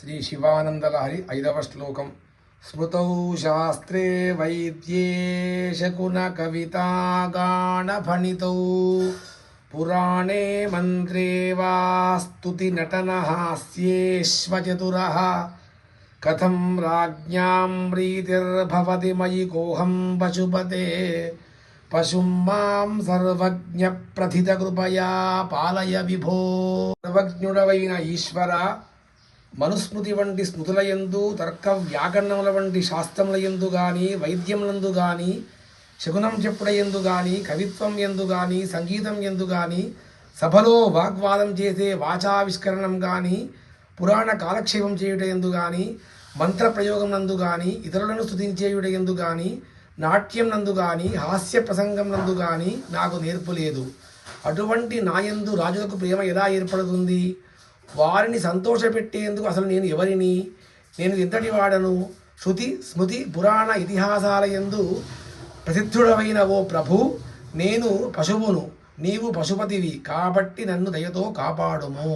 శ్రీ శివానందలహరి ఐదవ శ్లోకం. స్మృతౌ శాస్త్రే వైద్యే శకున కవితాగాణఫణితౌ పురాణే మంత్రే వా స్తుతి నటన హాస్యేష్వచతురः కథం రాజ్ఞాం ప్రీతిర్భవతి మయి కోహం పశుపతే. పశుం మాం సర్వజ్ఞ ప్రథిత కృపయా పాలయ విభో. సర్వజ్ఞుడవైన ఈశ్వర మనుస్మృతి వంటి స్మృతులయందు తర్క వ్యాకరణముల వంటి శాస్త్రముల యందు గాని వైద్యములందు గాని శకునం చెప్పుడయందు గాని కవిత్వం ఎందు గాని సంగీతం ఎందు గాని సభలో వాగ్వాదం చేసే వాచావిష్కరణం గాని పురాణ కాలక్షేపం చేయుట ఎందు గాని మంత్ర ప్రయోగం నందు గాని ఇతరులను స్థుతించేయుట ఎందు గాని నాట్యం నందు గాని హాస్య ప్రసంగం నందు గాని నాకు నేర్పు లేదు. అటువంటి నాయందు రాజులకు ప్రేమ ఎలా ఏర్పడుతుంది? వారిని సంతోషపెట్టేందుకు అసలు నేను ఎవరిని? నేను ఎంతటి వాడను? శృతి స్మృతి పురాణ ఇతిహాసాల యందు ప్రసిద్ధుడమైన ఓ ప్రభు నేను పశువును నీవు పశుపతివి కాబట్టి నన్ను దయతో కాపాడుము.